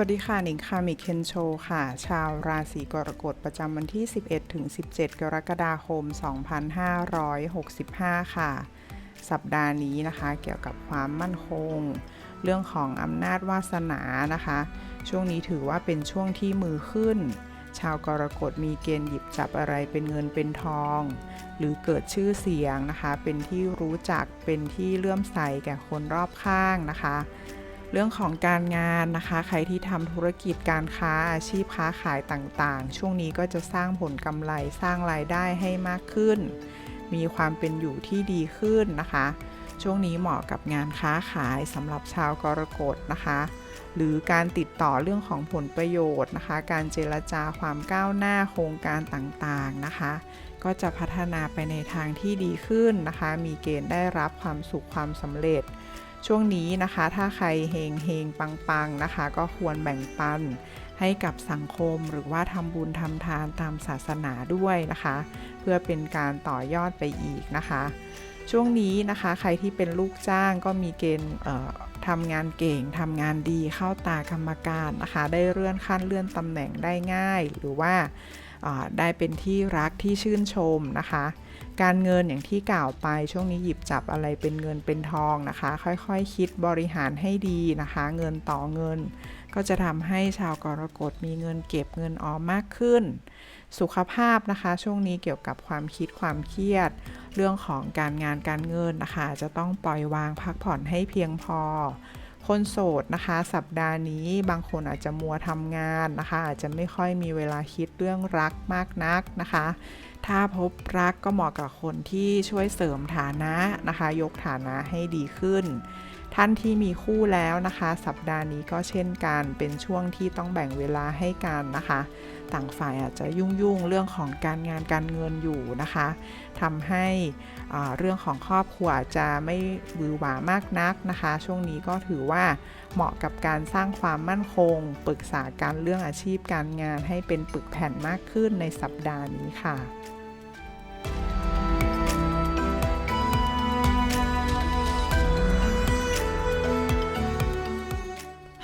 วัสดีค่ะหนิงคามิเคนโชค่ะ ชาวราศีกรกฎประจำวันที่ 11ถึง17 กรกฎาคม 2565 ค่ะ สัปดาห์นี้นะคะ เกี่ยวกับความมั่นคง เรื่องของอำนาจวาสนานะคะ ช่วงนี้ถือว่าเป็นช่วงที่มือขึ้น ชาวกรกฎมีเกณฑ์หยิบจับอะไรเป็นเงินเป็นทอง หรือเกิดชื่อเสียงนะคะ เป็นที่รู้จักเป็นที่เลื่อมใสแก่คนรอบข้างนะคะ เรื่องของการงานนะคะ ใครที่ทำธุรกิจการค้าอาชีพค้าขายต่างๆ ช่วงนี้ก็จะสร้างผลกำไรสร้างรายได้ให้มากขึ้น มีความเป็นอยู่ที่ดีขึ้นนะคะ ช่วงนี้เหมาะกับงานค้าขายสำหรับชาวกรกฎนะคะ หรือการติดต่อเรื่องของผลประโยชน์นะคะ การเจรจาความก้าวหน้าโครงการต่างๆนะคะ ก็จะพัฒนาไปในทางที่ดีขึ้นนะคะ มีเกณฑ์ได้รับความสุขความสำเร็จ ช่วงนี้นะคะ ถ้าใครเฮงเฮงปังปังนะคะ ก็ควรแบ่งปันให้กับสังคมหรือว่าทำบุญทำทานตามศาสนาด้วยนะคะ เพื่อเป็นการต่อยอดไปอีกนะคะ ช่วงนี้นะคะใครที่เป็นลูกจ้างก็มีเกณฑ์ทำงานเก่งทำงานดีเข้าตากรรมการนะคะ ได้เลื่อนขั้นเลื่อนตำแหน่งได้ง่ายหรือว่า ได้เป็นที่รักที่ชื่นชมนะคะ การเงินอย่างที่กล่าวไปช่วงนี้หยิบจับอะไรเป็นเงินเป็นทองนะคะ ค่อยๆคคิดบริหารให้ดีนะคะ เงินต่อเงิน ก็จะทำให้ชาวกรกฎมีเงินเก็บเงินออมมากขึ้น สุขภาพนะคะ ช่วงนี้เกี่ยวกับความคิดความเครียด เรื่องของการงานการเงินนะคะ จะต้องปล่อยวางพักผ่อนให้เพียงพอ คนโสดนะคะสัปดาห์นี้บางคนอาจจะมัวทำงานนะคะ อาจจะไม่ค่อยมีเวลาคิดเรื่องรักมากนักนะคะ ถ้าพบรักก็เหมาะกับคนที่ช่วยเสริมฐานะนะคะ ยกฐานะให้ดีขึ้น ท่านที่มีคู่แล้วนะคะ สัปดาห์นี้ก็เช่นกันเป็นช่วงที่ต้องแบ่งเวลาให้กันนะคะ ต่างฝ่ายอาจจะยุ่งๆเรื่องของการงานการเงินอยู่นะคะทำให้เรื่องของครอบครัวจจะไม่บือหวามากนักนะคะ ช่วงนี้ก็ถือว่าเหมาะกับการสร้างความมั่นคง ปรึกษาการเรื่องอาชีพการงานให้เป็นปึกแผ่นมากขึ้นในสัปดาห์นี้ค่ะ